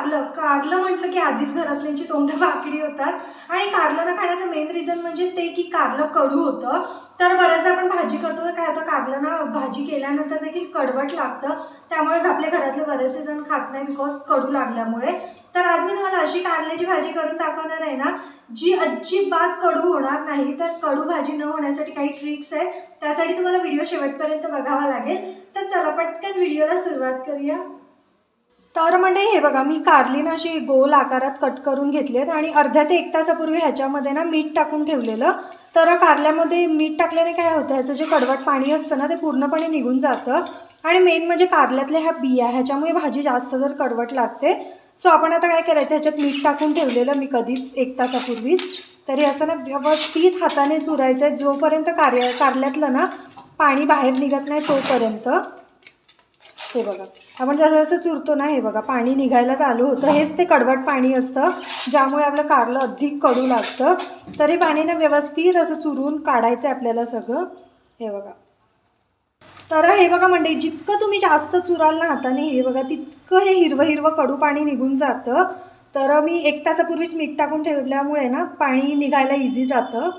कारलं. कारलं म्हटलं की आधीच घरातल्यांची तोंड वाकडी होतात. आणि कारलं खाण्याचं मेन रिझन म्हणजे ते की कारलं कडू होतं. तर बऱ्याचदा आपण भाजी करतो तर काय होतं कारलं ना भाजी केल्यानंतर देखील कडवट लागतं. त्यामुळे आपल्या घरातले बरेचसे जण खात नाही बिकॉज कडू लागल्यामुळे. तर आज मी तुम्हाला अशी कारल्याची भाजी करून दाखवणार आहे ना जी अजिबात कडू होणार नाही. तर कडू भाजी न होण्यासाठी काही ट्रिक्स आहे त्यासाठी तुम्हाला व्हिडिओ शेवटपर्यंत बघावा लागेल. तर चला पटकन व्हिडिओला सुरुवात करूया. तर म्हणजे हे बघा मी कारली अशी गोल आकारात कट करून घेतलेत आणि अर्ध्या ते एक तासापूर्वी ह्याच्यामध्ये ना मीठ टाकून ठेवलेलं. तर कारल्यामध्ये मीठ टाकल्याने काय होतं ह्याचं जे कडवट पाणी असतं ना ते पूर्णपणे निघून जातं. आणि मेन म्हणजे कारल्यातल्या ह्या बिया ह्याच्यामुळे भाजी जास्त जर कडवट लागते. सो आपण आता काय करायचं ह्याच्यात मीठ टाकून ठेवलेलं मी कधीच एक तासापूर्वीच. तरी असं ना व्यवस्थित हाताने चुरायचं आहे जोपर्यंत कार्य कारल्यातलं ना पाणी बाहेर निघत नाही तोपर्यंत. हे बघा. आपण जसं जसं चुरतो ना हे बघा पाणी निघायला चालू होतं. हेच ते कडवट पाणी असतं ज्यामुळे आपलं कारलं अधिक कडू लागतं. तरी पाणी ना व्यवस्थित असं चुरून काढायचं आहे आपल्याला सगळं. हे बघा. तर हे बघा म्हणजे जितकं तुम्ही जास्त चुराल ना हाताने हे बघा तितकं हे हिरवं हिरवं कडू पाणी निघून जातं. तर मी एक तासापूर्वीच मीठ टाकून ठेवल्यामुळे ना पाणी निघायला इझी जातं.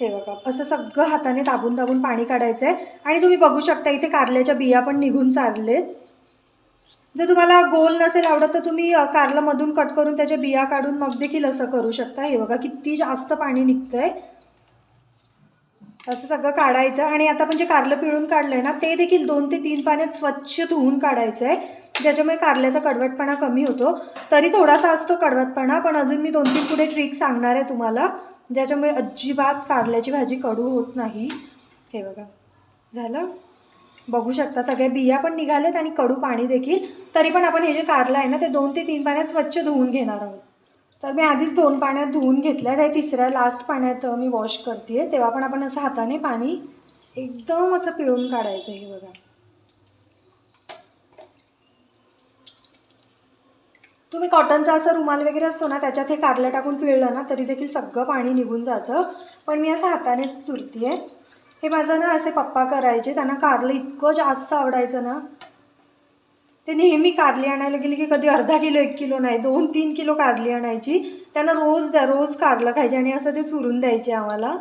हे बघा असं सगळं हाताने दाबून दाबून पाणी काढायचं आहे आणि तुम्ही बघू शकता इथे कारल्याच्या बिया पण निघून चाललेत. जर तुम्हाला गोल नसेल आवडत तर तुम्ही अ, कारलं मधून कट करून त्याच्या बिया काढून मग देखील असं करू शकता. हे बघा किती जास्त पाणी निघतंय. असं सगळं काढायचं आणि आता आपण जे कारलं पिळून काढलं आहे ना ते देखील दोन ते तीन पाण्यात स्वच्छ धुवून काढायचं आहे ज्याच्यामुळे कारल्याचा कडवटपणा कमी होतो. तरी थोडासा असतो कडवटपणा पण अजून मी दोन तीन पुढे ट्रिक सांगणार आहे तुम्हाला ज्याच्यामुळे अजिबात कारल्याची भाजी कडू होत नाही. हे बघा झालं? बघू शकता सगळ्या बिया पण निघाल्यात आणि कडू पाणी देखील. तरी पण आपण हे जे कारलं आहे ना ते दोन ते तीन पाण्यात स्वच्छ धुवून घेणार आहोत. तर मी आधीच दोन पाण्यात धुवून घेतल्या आहे तिसऱ्या लास्ट पाण्यात मी वॉश करते तेव्हा पण आपण असं हाताने पाणी एकदम असं पिळून काढायचं हे बघा. तुम्ही कॉटनचा असं रुमाल वगैरे असतो ना त्याच्यात हे कारलं टाकून पिळलं ना तरी देखील सगळं पाणी निघून जातं. पण मी असं हातानेच चुरती आहे हे माझं ना असे पप्पा करायचे त्यांना कारलं इतकं जास्त आवडायचं ना. ते नेहमी कारली आणायला गेली की कधी अर्धा किलो एक किलो नाही दोन तीन किलो कारली आणायची. त्यांना रोज द्या रोज कारलं खायचे आणि असं ते चुरून द्यायचे आम्हाला.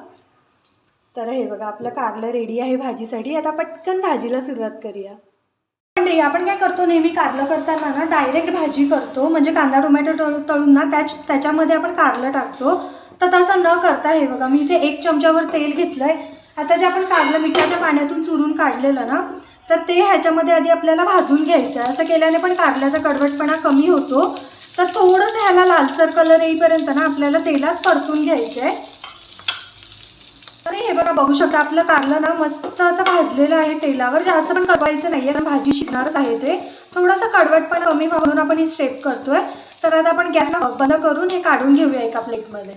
तर हे बघा आपलं कारलं रेडी आहे भाजीसाठी. आता पटकन भाजीला सुरुवात करूया. पण आपण काय करतो नेहमी कारलं करताना ना डायरेक्ट भाजी करतो. म्हणजे कांदा टोमॅटो तळ तळून ना त्याच त्याच्यामध्ये आपण कारलं टाकतो. तर तसं न करता हे बघा मी इथे एक चमच्यावर तेल घेतलं आहे आता जे आपण कारलं मिठाच्या पाण्यातून चुरून काढलेलं ना तर ते ह्याच्यामध्ये आधी आपल्याला भाजून घ्यायचं आहे. असं केल्याने पण कारल्याचा कडवटपणा कमी होतो. तर थोडंसं ह्याला लालसर कलर येईपर्यंत ना आपल्याला तेलात परतून घ्यायचं आहे. तर हे बघा बघू शकता आपलं कारलं ना मस्त असं भाजलेलं आहे तेलावर. जास्त पण करवायचं नाही आहे कारण भाजी शिकणारच आहे ते. थोडासा कडवटपणा कमी म्हणून आपण ही स्टेप करतोय. तर आता आपण गॅस बंद करून हे काढून घेऊया एका प्लेटमध्ये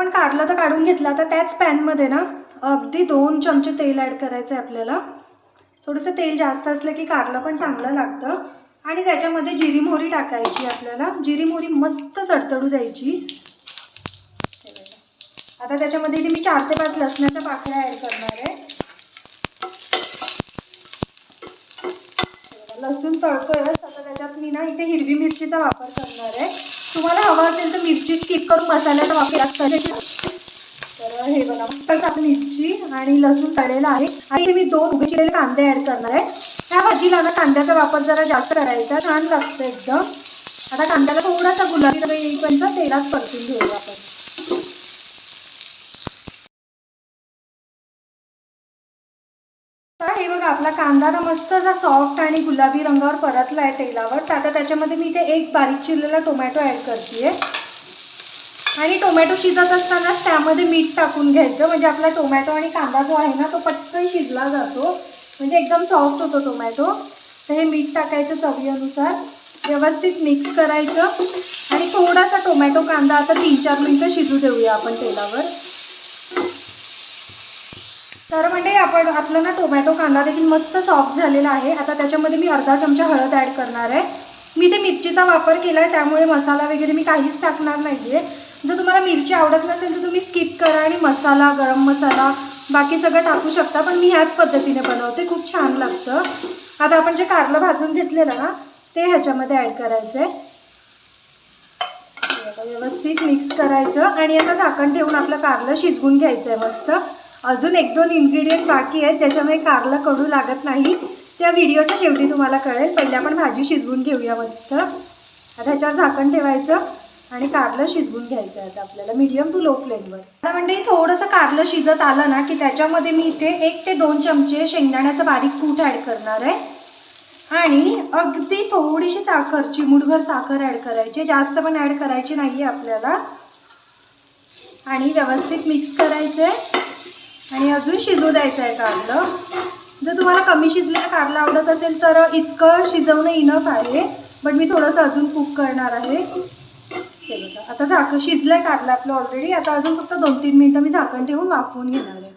आपण कारलं तर काढून घेतलं तर त्याच पॅनमध्ये ना अगदी दोन चमचे तेल ॲड करायचं आहे आपल्याला. थोडंसं तेल जास्त असलं की कारलं पण चांगलं लागतं. आणि त्याच्यामध्ये जिरी मोहरी टाकायची आपल्याला. जिरी मोहरी मस्त तडतडू द्यायची. आता त्याच्यामध्ये इथे मी चार ते पाच लसणाच्या पाकळ्या ॲड करणार आहे. लसूण तळतोय. आता त्याच्यात मी ना इथे हिरवी मिरचीचा वापर करणार आहे. तुम्हाला हवा असेल तर मिरची स्किप करून मसाल्याचा वापर करायचा तर हे बघा मस्त मिरची आणि लसूण तळलेला आहे. आणि मी दोन उभे चिरलेले कांदे ॲड करणार आहे. ह्या भाजीला ना कांद्याचा वापर जरा जास्त करायचा छान लागतं एकदम. आता कांद्याला थोडासा गुलाबी रंग येईपर्यंत तेलात परतून घेऊया आपण तर हे बघा आपला कांदा ना मस्त असा सॉफ्ट आणि गुलाबी रंगावर परतला आहे तेलावर. तर आता त्याच्यामध्ये मी इथे एक बारीक चिरलेला टोमॅटो ॲड करते आणि टोमॅटो शिजत असतानाच त्यामध्ये मीठ टाकून घ्यायचं. म्हणजे आपला टोमॅटो आणि कांदा जो आहे ना तो पटकन शिजला जातो. म्हणजे एकदम सॉफ्ट होतो टोमॅटो तर हे मीठ टाकायचं चवीनुसार. व्यवस्थित मिक्स करायचं. आणि थोडासा टोमॅटो कांदा आता तीन चार मिनटं शिजू देऊया आपण तेलावर. तर म्हणजे आपण आपलं ना टोमॅटो कांदा देखील मस्त सॉफ्ट झालेला आहे. आता त्याच्यामध्ये मी अर्धा चमचा हळद ॲड करणार आहे. मी ते मिरचीचा वापर केला आहे त्यामुळे मसाला वगैरे मी काहीच टाकणार नाही आहे जर तुम्हाला मिरची आवडत नसेल तर तुम्ही स्किप करा आणि मसाला गरम मसाला बाकी सगळं टाकू शकता. पण मी ह्याच पद्धतीने बनवते खूप छान लागतं. आता आपण जे कारलं भाजून घेतलेलं ना ते ह्याच्यामध्ये ॲड करायचं आहे व्यवस्थित मिक्स करायचं. आणि आता झाकण ठेवून आपलं कारलं शिजवून घ्यायचं आहे मस्त. अजून एक दोन इन्ग्रेडियंट बाकी आहेत ज्याच्यामुळे कारलं कडू लागत नाही. त्या व्हिडिओच्या शेवटी तुम्हाला कळेल. पहिले आपण भाजी शिजवून घेऊया मस्त. आता ह्याच्यावर झाकण ठेवायचं आणि कारलं शिजवून घ्यायचं आहे आता आपल्याला मीडियम टू लो फ्लेमवर आता म्हणजे थोडंसं कारलं शिजत आलं ना की त्याच्यामध्ये मी इथे एक ते दोन चमचे शेंगदाण्याचं बारीक कूट ॲड करणार आहे. आणि अगदी थोडीशी साखर चिमूटभर साखर ॲड करायची. जास्त पण ॲड करायची नाही आहे आपल्याला. आणि व्यवस्थित मिक्स करायचं आहे आणि अजून शिजू द्यायचं आहे कारलं जर तुम्हाला कमी शिजलेलं कारलं आवडत असेल तर इतकं शिजवणं इनफ आहे. बट मी थोडंसं अजून कुक करणार आहे. आता झाकण शिजलं आहे कारलं आपलं ऑलरेडी आता अजून फक्त दोन तीन मिनटं मी झाकण ठेवून वाफवून घेणार आहे.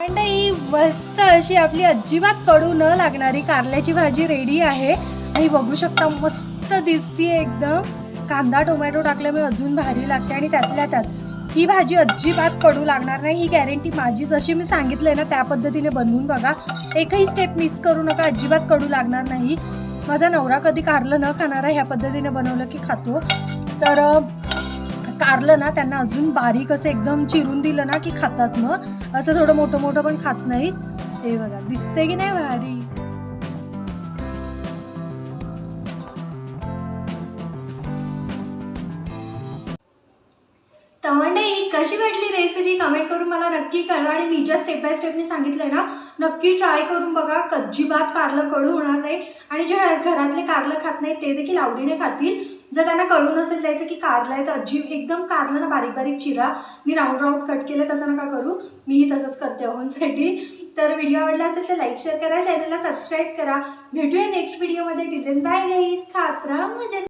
आणि ही मस्त अशी आपली अजिबात कडू न लागणारी कारल्याची भाजी रेडी आहे. आणि बघू शकता मस्त दिसतीये एकदम. कांदा टोमॅटो टाकल्यामुळे अजून भारी लागते आणि त्यातल्या त्यात ही भाजी अजिबात कडू लागणार नाही. ही गॅरंटी माझी जशी मी सांगितलंय ना त्या पद्धतीने बनवून बघा. एकही स्टेप मिस करू नका. अजिबात कडू लागणार नाही. माझा नवरा कधी कारलं न खाणारा ह्या पद्धतीने बनवलं की खातो. तर कारलं ना त्यांना अजून बारीक असं एकदम चिरून दिलं ना की खातात मग. असं थोडं मोठं मोठं पण खात नाहीत. हे बघा दिसते की नाही भारी? कशी वाटली रेसिपी कमेंट करून मला नक्की कळवा. आणि मी ज्या स्टेप बाय स्टेपने सांगितलंय ना नक्की ट्राय करून बघा. अजिबात कारलं कडू होणार नाही. आणि जे घरातले कारलं खात नाही ते देखील आवडीने खातील. जर त्यांना कळून नसेल द्यायचं की कारलं आहे तर अजिब एकदम कारलं ना बारीक बारीक चिरा. मी राऊंड राऊंड कट केलं तसं नका करू. मीही तसंच करते अहोंसाठी. तर व्हिडिओ आवडला असेल तर लाईक शेअर करा. चॅनलला सबस्क्राईब करा. भेटूया नेक्स्ट व्हिडिओमध्ये डिझेन बाय गाईस खात मजा